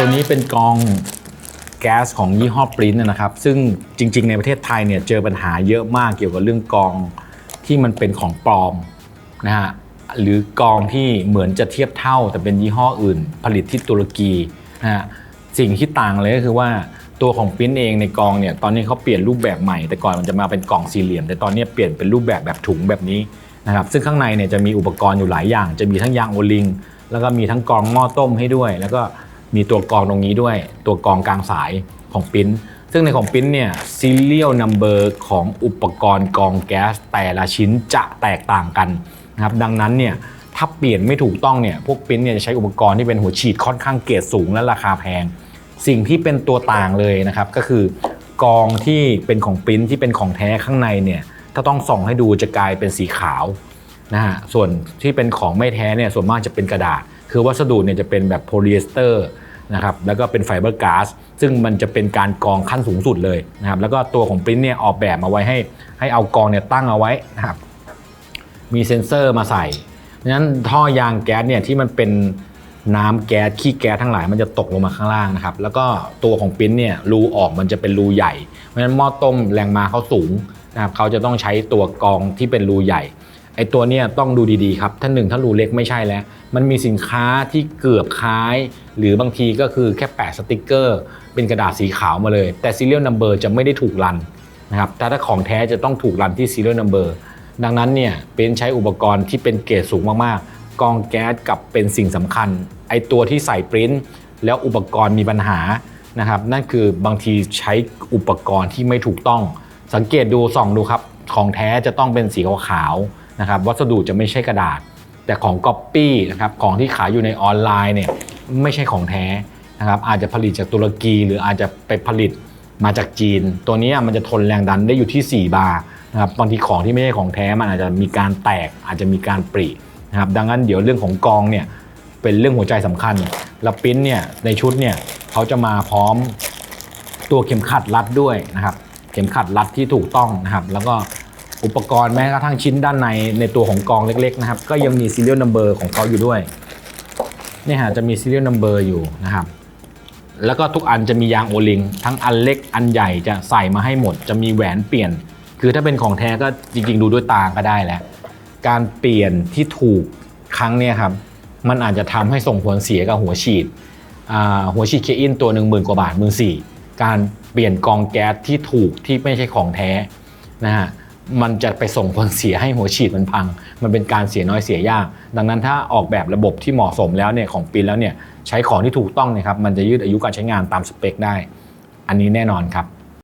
ตัวนี้เป็นกองแก๊สของยี่ห้อปรินท์นะครับ ซึ่งจริง ๆ ในประเทศไทยเนี่ยเจอปัญหาเยอะมากเกี่ยวกับเรื่องกองที่มันเป็นของปลอมนะฮะหรือกองที่เหมือนจะเทียบเท่า แต่เป็นยี่ห้ออื่น ผลิตที่ตุรกีนะฮะสิ่งที่ต่างเลยก็คือว่าตัวของปรินท์เองในกองเนี่ยตอนนี้เขาเปลี่ยนรูปแบบใหม่ แต่ก่อนมันจะมาเป็นกล่องสี่เหลี่ยม แต่ตอนนี้เปลี่ยนเป็นรูปแบบแบบถุงแบบนี้นะครับซึ่งข้างในเนี่ยจะมีอุปกรณ์อยู่หลายอย่าง จะมีทั้งยางโอลิง แล้วก็มีทั้งกองหม้อต้มให้ด้วย แล้วก็ มีตัวกรองตรงนี้ด้วย ตัวกรองกลางสายของปิ้นซึ่งในของปิ้นเนี่ยซีเรียลนัมเบอร์ของอุปกรณ์กรองแก๊สแต่ละชิ้นจะแตกต่างกันนะครับดังนั้นเนี่ยถ้าเปลี่ยนไม่ถูกต้องเนี่ยพวกปิ้นเนี่ยจะใช้อุปกรณ์ที่เป็นหัวฉีดค่อนข้างเกรดสูงและราคาแพง สิ่งที่เป็นตัวต่างเลยนะครับก็คือกองที่เป็นของปิ้นที่เป็นของแท้ข้างในเนี่ยถ้าต้องส่องให้ดูจะกลายเป็นสีขาวนะฮะส่วนที่เป็นของไม่แท้เนี่ยส่วนมากจะเป็นกระดาษ คือวัสดุเนี่ยจะเป็นแบบโพลีเอสเตอร์นะครับแล้วก็เป็นไฟเบอร์ก๊าซซึ่งมันจะเป็นการกองขั้นสูงสุดเลยนะครับแล้วก็ตัวของปริ้นเนี่ยออกแบบมาไว้ให้ให้เอากองเนี่ยตั้งเอาไว้นะครับมีเซ็นเซอร์มาใส่ดังนั้นท่อยางแก๊สเนี่ยที่มันเป็นน้ำแก๊สขี้แก๊สทั้งหลายมันจะตกลงมาข้างล่างนะครับแล้วก็ตัวของปิ้นเนี่ยรูออกมันจะเป็นรูใหญ่ เพราะฉะนั้นหม้อต้มแรงมาเขาสูงนะครับเขาจะต้องใช้ตัวกองที่เป็นรูใหญ่ ไอตัวเนี้ยต้องดูดีๆครับ ถ้าหนึ่งถ้ารูเล็กไม่ใช่แล้ว มันมีสินค้าที่เกือบคล้าย หรือบางทีก็คือแค่แปะสติกเกอร์ เป็นกระดาษสีขาวมาเลย แต่ serial number จะไม่ได้ถูกรันนะครับแต่ถ้าของแท้จะต้องถูกรันที่ serial number ดังนั้นเนี่ยเป็นใช้อุปกรณ์ที่เป็นเกรดสูงมากๆ กองแก๊สกับเป็นสิ่งสำคัญ ไอตัวที่ใส่ปริ้นแล้วอุปกรณ์มีปัญหานะครับนั่นคือบางทีใช้อุปกรณ์ที่ไม่ถูกต้อง สังเกตดูส่องดูครับ ของแท้จะต้องเป็นสีขาวๆ นะครับวัสดุจะไม่ใช่กระดาษ แต่ของก๊อปปี้นะครับของที่ขายอยู่ในออนไลน์เนี่ยไม่ใช่ของแท้นะครับอาจจะผลิตจากตุรกีหรืออาจจะไปผลิตมาจากจีน ตัวนี้มันจะทนแรงดันได้อยู่ที่ 4 บาร์นะครับบางทีของที่ไม่ใช่ของแท้มันอาจจะมีการแตกอาจจะมีการปรินะครับดังนั้นเดี๋ยวเรื่องของกองเนี่ยเป็นเรื่องหัวใจสำคัญแล้วปิ้นเนี่ยในชุดเนี่ยเขาจะมาพร้อมตัวเข็มขัดรัดด้วยนะครับ เข็มขัดรัดที่ถูกต้องนะครับ แล้วก็ อุปกรณ์แม้กระทั่งชิ้นด้านในในตัวของกองเล็ก ๆ นะครับ ก็ยังมี serial number ของเขาอยู่ด้วยนี่ฮะจะมี serial number อยู่นะครับ แล้วก็ทุกอันจะมียางโอลิง ทั้งอันเล็กอันใหญ่จะใส่มาให้หมด จะมีแหวนเปลี่ยน คือถ้าเป็นของแท้ก็จริง ๆ ดูด้วยตาก็ได้แหล้วการเปลี่ยนที่ถูกครั้งเนี่ยครับมันอาจจะทำให้ส่งผลเสียกับหัวฉีดหัวฉีดเคอินตัวหนึ่งหมื่นกว่าบาทหมื่นสี่การเปลี่ยนกองแก๊สที่ถูกที่ไม่ใช่ของแท้นะฮะ มันจะไปส่งผลเสียให้หัวฉีดมันพัง มันเป็นการเสียน้อยเสียยาก ดังนั้นถ้าออกแบบระบบที่เหมาะสมแล้วเนี่ยของปีนแล้วเนี่ยใช้ของที่ถูกต้องนะครับมันจะยืดอายุการใช้งานตามสเปคได้ อันนี้แน่นอนครับ